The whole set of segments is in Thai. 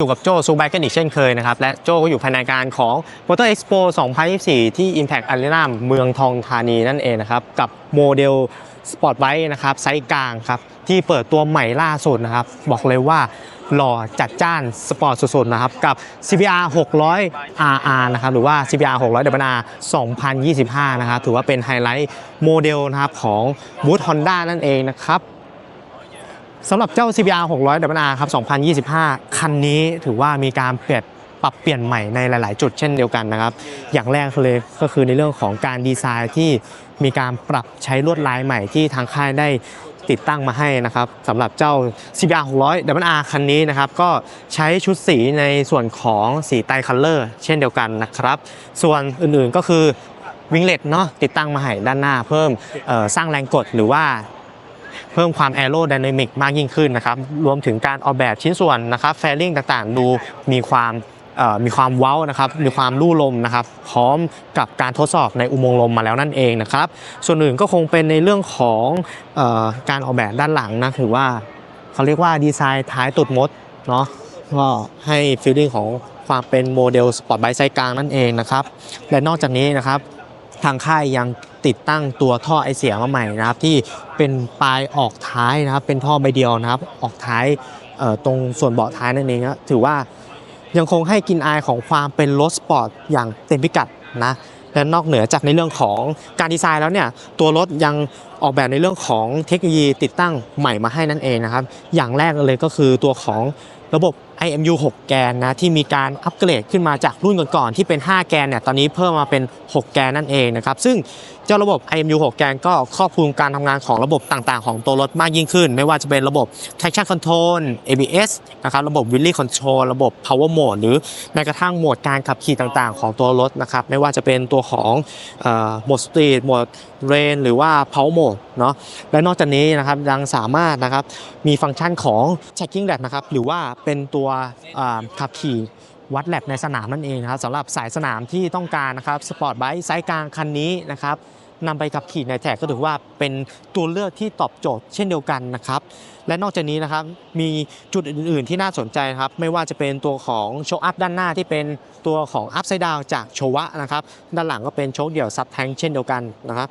อยู่กับโจซูไบกันอีกเช่นเคยนะครับ และโจก็อยู่ภายในการของ Motor Expo 2024 ที่ Impact Arena เมืองทองธานีนั่นเองนะครับ กับโมเดลสปอร์ตไบค์นะครับ ไซส์กลางครับ ที่เปิดตัวใหม่ล่าสุดนะครับ บอกเลยว่าหล่อจัดจ้านสปอร์ตสุดๆนะครับ กับ CBR 600 RR นะครับ หรือว่า CBR 600 WR 2025 นะครับ ถือว่าเป็นไฮไลท์โมเดลนะครับของบูธ Honda นั่นเองนะครับ สำหรับเจ้า CBR 600 WR ครับ 2025 คันนี้ถือว่ามีการเปลี่ยนปรับเปลี่ยนใหม่ในหลาย ๆ จุดเช่นเดียวกันนะครับ อย่างแรกเลยก็คือในเรื่องของการดีไซน์ที่มีการปรับใช้ลวดลายใหม่ที่ทางค่ายได้ติดตั้งมาให้นะครับสำหรับเจ้า CBR 600 WR คันนี้นะครับ ก็ใช้ชุดสีในส่วนของสีไตคัลเลอร์เช่นเดียวกันนะครับ ส่วนอื่น ๆ ก็คือวิงเลตเนาะติดตั้งมาให้ด้านหน้าเพิ่มสร้างแรงกดหรือว่า เพิ่มความแอโร d y นามิกมากยิ่งขึ้นนะครับ รวมถึงการออกแบบชิ้นส่วนนะครับแฟลิงต่างๆ ดูมีความมีความเว้านะครับ มีความลู่ลมนะครับ พร้อมกับการทดสอบในอุโมงค์ลมมาแล้วนั่นเองนะครับ ส่วนอื่นก็คงเป็นในเรื่องของออการออกแบบด้านหลังนะถือว่าเขาเรียกว่าดีไซน์ท้ายตุดมดเนาะก็ให้ฟีลลิ่งของความเป็นโมเดลสปอร์ตไบค์ไซส์กลางนั่นเองนะครับ และนอกจากนี้นะครับ ทางค่ายยังติดตั้งตัวท่อไอเสียมาใหม่นะครับ ที่เป็นปลายออกท้ายนะครับ เป็นท่อใบเดียวนะครับ ออกท้ายตรงส่วนเบาะท้ายนั่นเองนะถือว่ายังคงให้กินอายของความเป็นรถสปอร์ตอย่างเต็มพิกัดนะและนอกเหนือจากในเรื่องของการดีไซน์แล้วเนี่ยตัวรถยังออกแบบในเรื่องของเทคโนโลยีติดตั้งใหม่มาให้นั่นเองนะครับ อย่างแรกเลยก็คือตัวของระบบ IMU 6 แกนนะที่มีการอัปเกรดขึ้นมาจากรุ่นก่อนๆที่เป็น 5 แกนเนี่ยตอนนี้เพิ่มมาเป็น 6 แกนนั่นเองนะครับซึ่งเจ้าระบบ IMU 6 แกนก็ครอบคลุมการทำงานของระบบต่างๆ ของตัวรถมากยิ่งขึ้น ไม่ว่าจะเป็นระบบ traction control ABS นะครับระบบ wheelie control ระบบ power mode หรือแม้กระทั่งโหมดการขับขี่ต่างๆ ของตัวรถนะครับไม่ว่าจะเป็นตัวของโหมด street โหมด rain หรือว่า power mode เนาะและนอกจากนี้นะครับยังสามารถนะครับมีฟังก์ชันของ checking lab นะครับหรือว่าเป็นตัวขับขี่วัดแลบในสนามนั่นเองนะครับสำหรับสายสนามที่ต้องการนะครับสปอร์ตไบค์ไซส์กลางคันนี้นะครับนำไปขับขี่ในแท็กก็ถือว่าเป็นตัวเลือกที่ตอบโจทย์เช่นเดียวกันนะครับ และนอกจากนี้นะครับมีจุดอื่นๆที่น่าสนใจครับ ไม่ว่าจะเป็นตัวของโชคอัพด้านหน้าที่เป็นตัวของอัพไซด์ดาวจากโชวะนะครับ ด้านหลังก็เป็นโชคเดี่ยวซับแทงเช่นเดียวกันนะครับ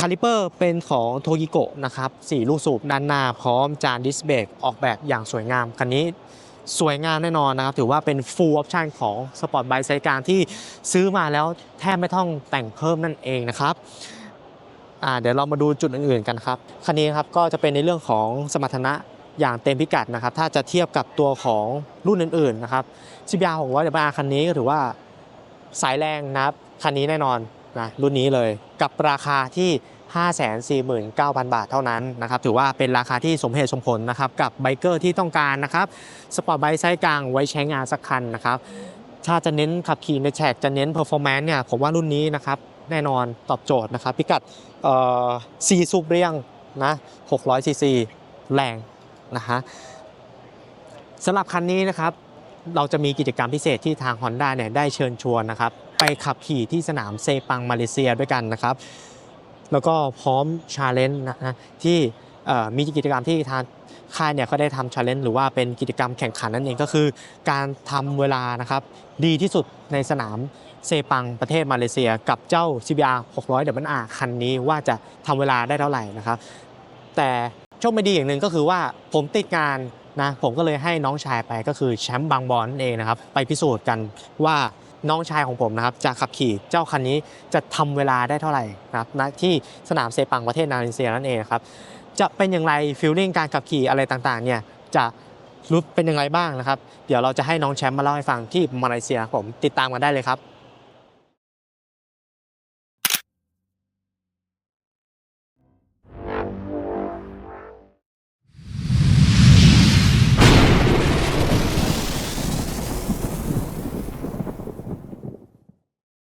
คาลิเปอร์เป็นของโทกิโกะนะครับสี่ลูกสูบด้านหน้าพร้อมจานดิสเบรกออกแบบอย่างสวยงามคันนี้ สวยงามแน่นอนนะครับ ถือว่าเป็น full option ของสปอร์ตไบค์ไซกลางที่ซื้อมาแล้วแทบไม่ต้องแต่งเพิ่มนั่นเองนะครับเดี๋ยวเรามาดูจุดอื่นๆกันครับคันนี้ครับก็จะเป็นในเรื่องของสมรรถนะอย่างเต็มพิกัดนะครับ ถ้าจะเทียบกับตัวของรุ่นอื่นๆนะครับ CBR 600 WR คันนี้ก็ถือว่าสายแรงนะครับคันนี้แน่นอนนะรุ่นนี้เลยกับราคาที่ 549,000 บาทเท่านั้นนะครับถือว่าเป็นราคาที่สมเหตุสมผลนะครับกับไบเกอร์ที่ต้องการนะครับสปอร์ตไบค์ไซส์กลางไว้ใช้งานสักคันนะครับถ้าจะเน้นขับขี่ในแท็กจะเน้น performance เนี่ยผมว่ารุ่นนี้นะครับแน่นอนตอบโจทย์นะครับพิกัดเอ่อ4สูบเรียงนะ600ซีซีแรงนะฮะสำหรับคันนี้นะครับเราจะมีกิจกรรมพิเศษที่ทาง Honda เนี่ยได้เชิญชวนนะครับไปขับขี่ที่สนามเซปังมาเลเซียด้วยกันนะครับ แล้วก็พร้อมชาเลนจ์นะฮะที่มีกิจกรรมที่ทางค่ายเนี่ยเขาได้ทำชาเลนจ์หรือว่าเป็นกิจกรรมแข่งขันนั่นเองก็คือ การทำเวลานะครับดีที่สุดในสนามเซปังประเทศมาเลเซีย กับเจ้า CBR 600 WR คันนี้ว่าจะทำเวลาได้เท่าไหร่นะครับแต่โชคไม่ดีอย่างหนึ่งก็คือว่าผมติดงานนะผมก็เลยให้น้องชายไปก็คือแชมป์บางบอลเองนะครับไปพิสูจน์กันว่า น้องชายของผมนะครับจะขับขี่เจ้าคันนี้จะทำเวลาได้เท่าไหร่นะครับณที่สนามเซปังประเทศมาเลเซียนั่นเองครับจะเป็นอย่างไรฟิลลิ่งการขับขี่อะไรต่างๆเนี่ยจะรู้เป็นยังไงบ้างนะครับ เดี๋ยวเราจะให้น้องแชมป์มาเล่าให้ฟังที่มาเลเซียผมติดตามกันได้เลยครับ